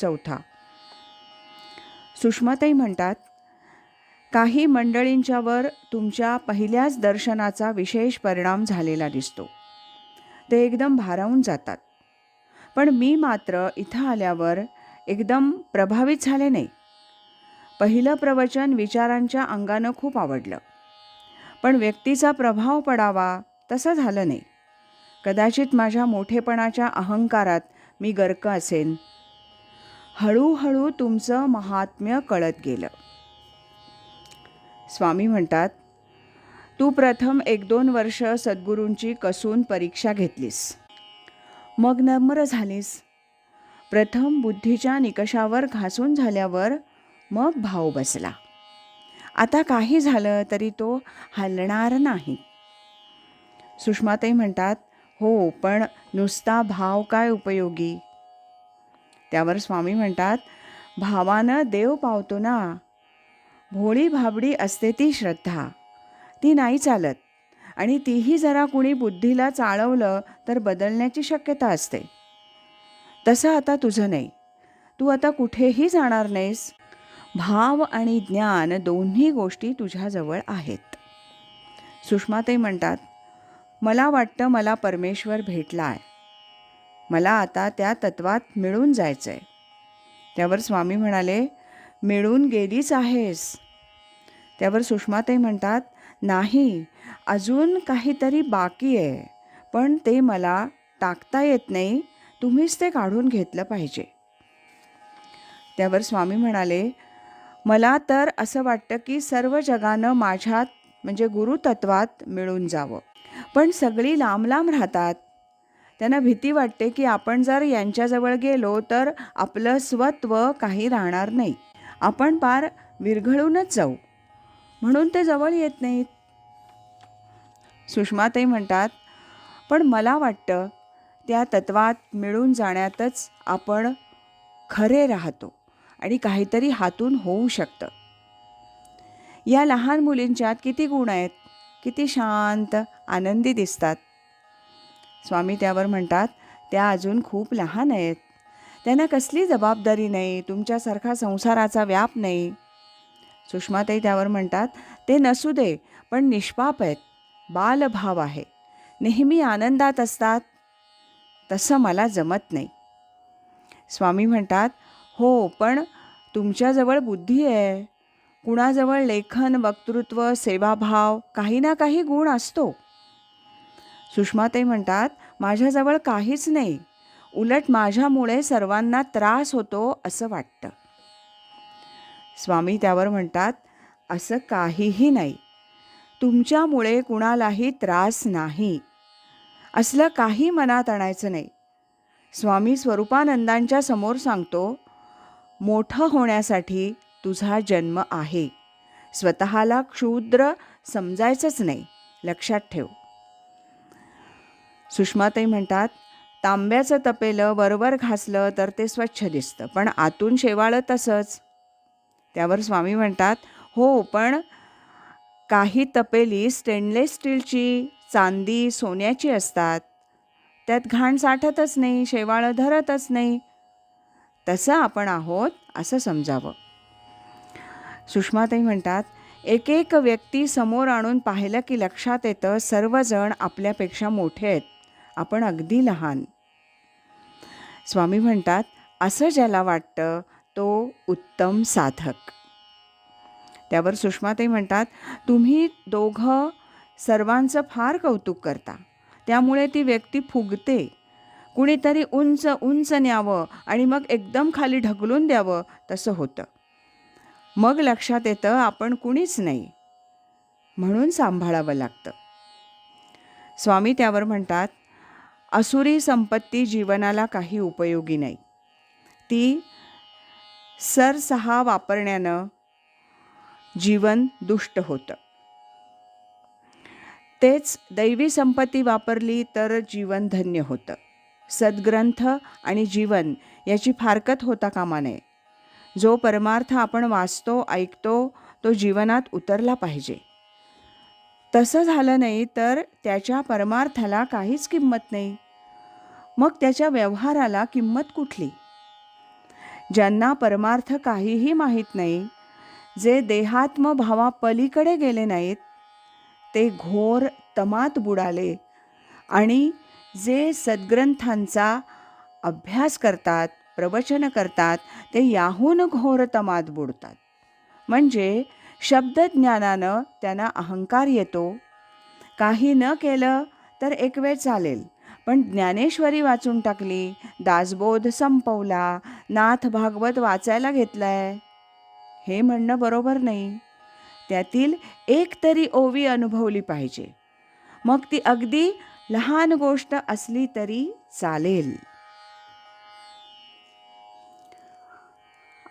चौथा. सुषमाताई म्हणतात काही मंडळींच्यावर तुमच्या पहिल्याच दर्शनाचा विशेष परिणाम झालेला दिसतो. ते एकदम भारावून जातात. पण मी मात्र इथं आल्यावर एकदम प्रभावित झाले नाही. पहिलं प्रवचन विचारांच्या अंगानं खूप आवडलं. पण व्यक्तीचा प्रभाव पडावा तसं झालं नाही. कदाचित माझ्या मोठेपणाच्या अहंकारात मी गर्क असेन हळूहळू तुमचं महात्म्य कळत गेलं. स्वामी म्हणतात तू प्रथम एक दोन वर्ष सद्गुरूंची कसून परीक्षा घेतलीस. मग नम्र झालीस. प्रथम बुद्धीच्या निकषावर घासून झाल्यावर मग भाव बसला. आता काही झालं तरी तो हलणार नाही. सुषमाताई म्हणतात हो पण नुसता भाव काय उपयोगी? त्यावर स्वामी म्हणतात भावानं देव पावतो ना. भोळी भाबडी असते ती श्रद्धा. ती नाही चालत. आणि तीही जरा कुणी बुद्धीला चाळवलं तर बदलण्याची शक्यता असते. तसं आता तुझं नाही. तू आता कुठेही जाणार नाहीस. भाव आणि ज्ञान दोन्ही गोष्टी तुझ्याजवळ आहेत. सुषमाताई म्हणतात मला वाटतं मला परमेश्वर भेटला आहे मला आता त्या तत्वात मिळून जायचं आहे त्यावर स्वामी म्हणाले मिळून गेलीच आहेस. त्यावर सुषमाताई म्हणतात नाही अजून काहीतरी बाकी आहे पण ते मला टाकता येत नाही तुम्हीच ते काढून घेतलं पाहिजे. त्यावर स्वामी म्हणाले मला तर असं वाटतं की सर्व जगानं माझ्यात म्हणजे गुरुतत्वात मिळून जावं पण सगळी लांब लांब राहतात त्यांना भीती वाटते की आपण जर यांच्याजवळ गेलो तर आपलं स्वत्व काही राहणार नाही. आपण पार विरघळूनच जाऊ. म्हणून ते जवळ येत नाहीत. सुषमाताई म्हणतात पण मला वाटतं त्या तत्वात मिळून जाण्यातच आपण खरे राहतो आणि काहीतरी हातून होऊ शकतं. या लहान मुलींच्यात किती गुण आहेत. किती शांत आनंदी दिसतात. स्वामी त्यावर म्हणतात त्या अजून खूप लहान आहेत. त्यांना कसली जबाबदारी नाही तुमच्यासारखा संसाराचा व्याप नाही. सुषमाताई त्यावर म्हणतात ते नसू दे पण निष्पाप आहेत. बालभाव आहे. नेहमी आनंदात असतात. तसं मला जमत नाही. स्वामी म्हणतात हो पण तुमच्याजवळ बुद्धी आहे. कुणाजवळ लेखन वक्तृत्व सेवाभाव काही ना काही गुण असतो. सुषमाताई म्हणतात माझ्याजवळ काहीच नाही. उलट माझ्यामुळे सर्वांना त्रास होतो असं वाटतं. स्वामी त्यावर म्हणतात असं काहीही नाही. तुमच्यामुळे कुणालाही त्रास नाही. असलं काही मनात आणायचं नाही. स्वामी स्वरूपानंदांच्या समोर सांगतो मोठं होण्यासाठी तुझा जन्म आहे. स्वतःला क्षुद्र समजायचंच नाही. लक्षात ठेव. सुषमाताई म्हणतात तांब्याचं तपेलं वरवर घासलं तर ते स्वच्छ दिसतं पण आतून शेवाळं तसंच. त्यावर स्वामी म्हणतात हो पण काही तपेली स्टेनलेस स्टीलची चांदी सोन्याची असतात. त्यात घाण साठतच नाही शेवाळं धरतच नाही. तसं आपण आहोत असं समजावं. सुषमाताई म्हणतात एक एक व्यक्ती समोर आणून पाहिलं की लक्षात येतं सर्वजण आपल्यापेक्षा मोठे आहेत. आपण अगदी लहान. स्वामी म्हणतात असं ज्याला वाटतं तो उत्तम साधक. त्यावर सुषमाताई म्हणतात तुम्ही दोघं सर्वांचं फार कौतुक करता. त्यामुळे ती व्यक्ती फुगते. कुणीतरी उंच उंच न्यावं आणि मग एकदम खाली ढकलून द्यावं तसं होतं. मग लक्षात येतं आपण कुणीच नाही. म्हणून सांभाळावं लागतं. स्वामी त्यावर म्हणतात असुरी संपत्ती जीवनाला काही उपयोगी नाही. ती सरसहा वापरण्यानं जीवन दुष्ट होतं. तेच दैवी संपत्ती वापरली तर जीवन धन्य होतं. सद्ग्रंथ आणि जीवन याची फारकत होता कामा नये. जो परमार्थ आपण वाचतो ऐकतो तो जीवनात उतरला पाहिजे. तसं झालं नाही तर त्याच्या परमार्थाला काहीच किंमत नाही. मग त्याच्या व्यवहाराला किंमत कुठली? ज्यांना परमार्थ काहीही माहीत नाही जे देहात्म भावा पलीकडे गेले नाहीत ते घोर तमात बुडाले आणि जे सद्ग्रंथांचा अभ्यास करतात प्रवचन करतात ते याहून घोर तमात बुडतात. म्हणजे शब्दज्ञानानं त्यांना अहंकार येतो. काही न केलं तर एक वेळ चालेल. पण ज्ञानेश्वरी वाचून टाकली दासबोध संपवला नाथ भागवत वाचायला घेतलाय. हे म्हणणं बरोबर नाही. त्यातील एक तरी ओवी अनुभवली पाहिजे. मग ती अगदी लहान गोष्ट असली तरी चालेल.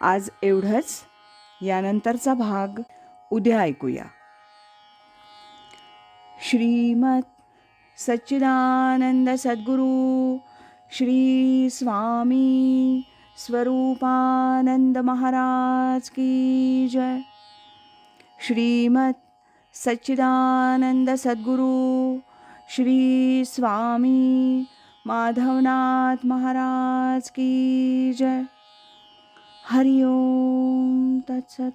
आज एवढंच. यानंतरचा भाग उद्या ऐकूया. श्रीमत सच्चिदानंद सद्गुरु श्री स्वामी स्वरूपानंद महाराज की जय. श्रीमत सच्चिदानंद सद्गुरु श्री स्वामी माधवनाथ महाराज की जय. हरि ओम तत्सत